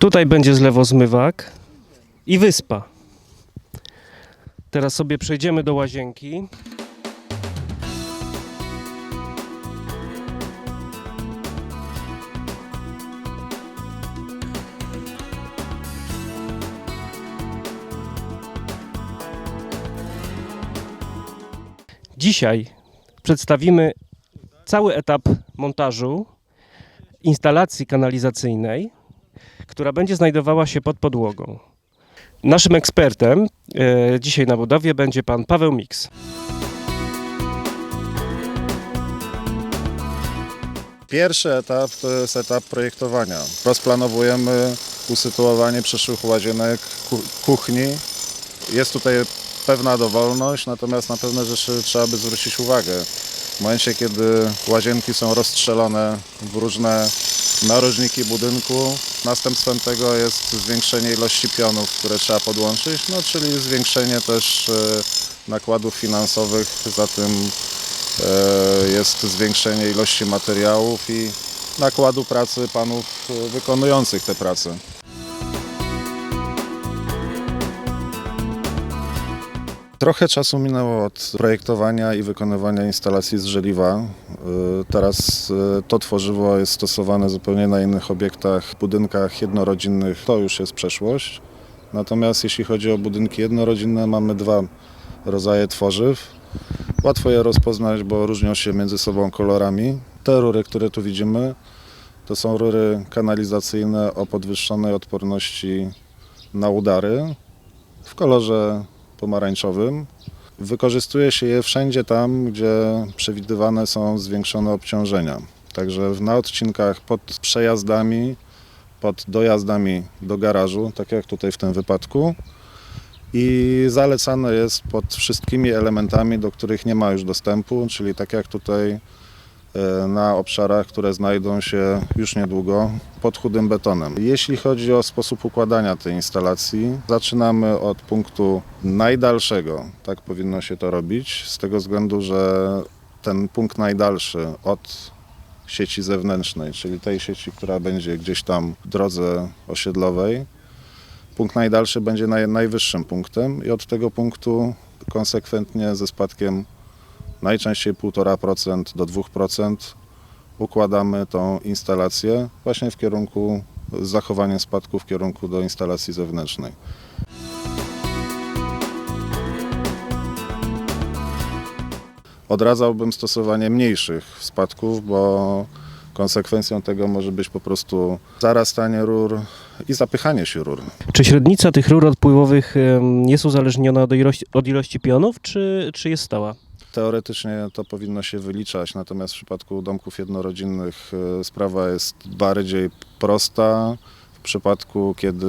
Tutaj będzie zlewozmywak i wyspa. Teraz sobie przejdziemy do łazienki. Dzisiaj przedstawimy cały etap montażu instalacji kanalizacyjnej, która będzie znajdowała się pod podłogą. Naszym ekspertem e, dzisiaj na budowie będzie pan Paweł Mix. Pierwszy etap to jest etap projektowania. Rozplanowujemy usytuowanie przyszłych łazienek, ku- kuchni. Jest tutaj pewna dowolność, natomiast na pewne rzeczy trzeba by zwrócić uwagę. W momencie, kiedy łazienki są rozstrzelone w różne narożniki budynku, następstwem tego jest zwiększenie ilości pionów, które trzeba podłączyć, no czyli zwiększenie też e, nakładów finansowych, za tym E, jest zwiększenie ilości materiałów i nakładu pracy panów e, wykonujących te prace. Trochę czasu minęło od projektowania i wykonywania instalacji z żeliwa. E, Teraz e, to tworzywo jest stosowane zupełnie na innych obiektach, budynkach jednorodzinnych. To już jest przeszłość. Natomiast jeśli chodzi o budynki jednorodzinne, mamy dwa rodzaje tworzyw. Łatwo je rozpoznać, bo różnią się między sobą kolorami. Te rury, które tu widzimy, to są rury kanalizacyjne o podwyższonej odporności na udary w kolorze pomarańczowym. Wykorzystuje się je wszędzie tam, gdzie przewidywane są zwiększone obciążenia. Także na odcinkach pod przejazdami, pod dojazdami do garażu, tak jak tutaj w tym wypadku, i zalecane jest pod wszystkimi elementami, do których nie ma już dostępu, czyli tak jak tutaj na obszarach, które znajdą się już niedługo pod chudym betonem. Jeśli chodzi o sposób układania tej instalacji, zaczynamy od punktu najdalszego, tak powinno się to robić, z tego względu, że ten punkt najdalszy od sieci zewnętrznej, czyli tej sieci, która będzie gdzieś tam w drodze osiedlowej, punkt najdalszy będzie naj, najwyższym punktem i od tego punktu konsekwentnie ze spadkiem najczęściej 1,5% do 2% układamy tą instalację właśnie w kierunku z zachowaniem spadku w kierunku do instalacji zewnętrznej. Odradzałbym stosowanie mniejszych spadków, bo konsekwencją tego może być po prostu zarastanie rur i zapychanie się rur. Czy średnica tych rur odpływowych jest uzależniona od ilości, od ilości pionów, czy, czy jest stała? Teoretycznie to powinno się wyliczać, natomiast w przypadku domków jednorodzinnych e, sprawa jest bardziej prosta. W przypadku, kiedy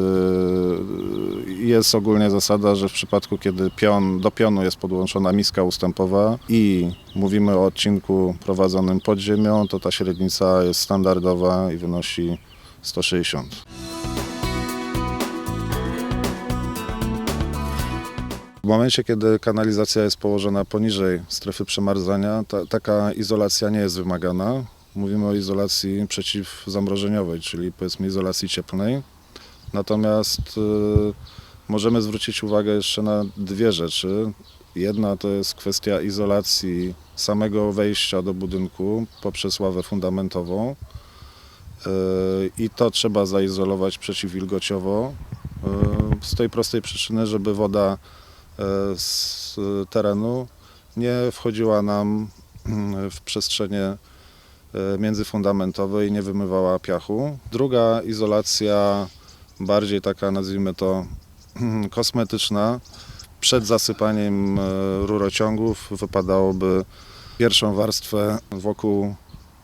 e, jest ogólnie zasada, że w przypadku, kiedy pion, do pionu jest podłączona miska ustępowa i mówimy o odcinku prowadzonym pod ziemią, to ta średnica jest standardowa i wynosi 160. momencie, kiedy kanalizacja jest położona poniżej strefy przemarzania, ta, taka izolacja nie jest wymagana. Mówimy o izolacji przeciwzamrożeniowej, czyli powiedzmy izolacji cieplnej. Natomiast y, możemy zwrócić uwagę jeszcze na dwie rzeczy. Jedna to jest kwestia izolacji samego wejścia do budynku poprzez ławę fundamentową. Y, I to trzeba zaizolować przeciwwilgociowo. y, Z tej prostej przyczyny, żeby woda z terenu nie wchodziła nam mm, w przestrzenie e, międzyfundamentowe i nie wymywała piachu. Druga izolacja, bardziej taka nazwijmy to kosmetyczna, przed zasypaniem e, rurociągów wypadałoby pierwszą warstwę wokół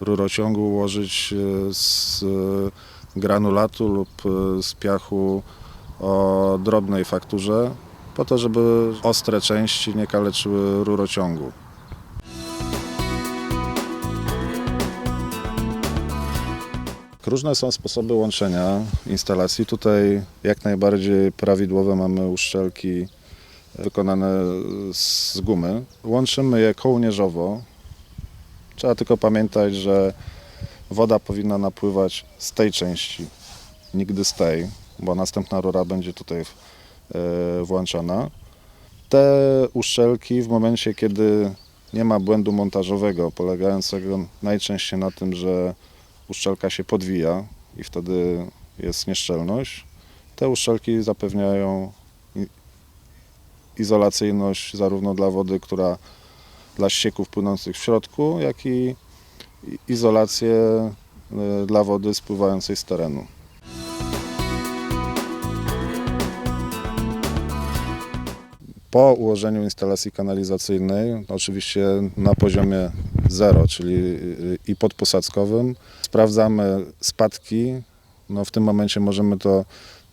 rurociągu ułożyć e, z e, granulatu lub e, z piachu o drobnej fakturze, po to, żeby ostre części nie kaleczyły rurociągu. Różne są sposoby łączenia instalacji. Tutaj jak najbardziej prawidłowe mamy uszczelki wykonane z gumy. Łączymy je kołnierzowo. Trzeba tylko pamiętać, że woda powinna napływać z tej części nigdy stay, bo następna rura będzie tutaj włączona. Te uszczelki w momencie, kiedy nie ma błędu montażowego, polegającego najczęściej na tym, że uszczelka się podwija i wtedy jest nieszczelność, te uszczelki zapewniają izolacyjność zarówno dla wody, która dla ścieków płynących w środku, jak i i izolację e, dla wody spływającej z terenu. Po ułożeniu instalacji kanalizacyjnej, oczywiście na poziomie zero, czyli i podposadzkowym, sprawdzamy spadki. No w tym momencie możemy to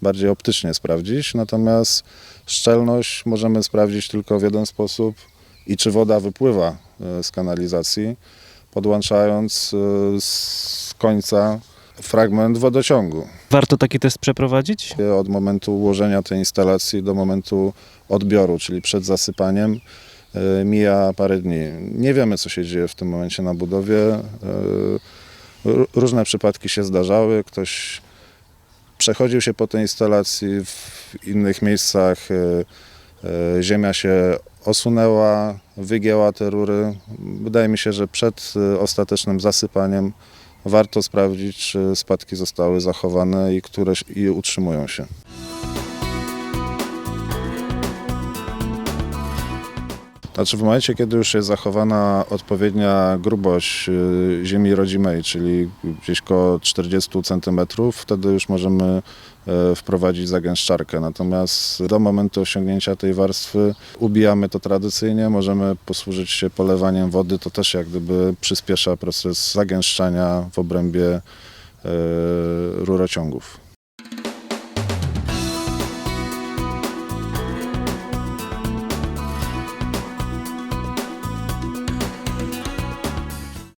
bardziej optycznie sprawdzić, natomiast szczelność możemy sprawdzić tylko w jeden sposób i czy woda wypływa e, z kanalizacji, podłączając e, z końca fragment wodociągu. Warto taki test przeprowadzić? Od momentu ułożenia tej instalacji do momentu odbioru, czyli przed zasypaniem, e, mija parę dni. Nie wiemy, co się dzieje w tym momencie na budowie. E, Różne przypadki się zdarzały. Ktoś przechodził się po tej instalacji, w innych miejscach e, ziemia się osunęła, wygięła te rury. Wydaje mi się, że przed ostatecznym zasypaniem warto sprawdzić, czy spadki zostały zachowane i które i utrzymują się. Znaczy w momencie, kiedy już jest zachowana odpowiednia grubość y, ziemi rodzimej, czyli gdzieś koło 40 cm, wtedy już możemy e, wprowadzić zagęszczarkę. Natomiast do momentu osiągnięcia tej warstwy ubijamy to tradycyjnie, możemy posłużyć się polewaniem wody, to też jak gdyby przyspiesza proces zagęszczania w obrębie e, rurociągów.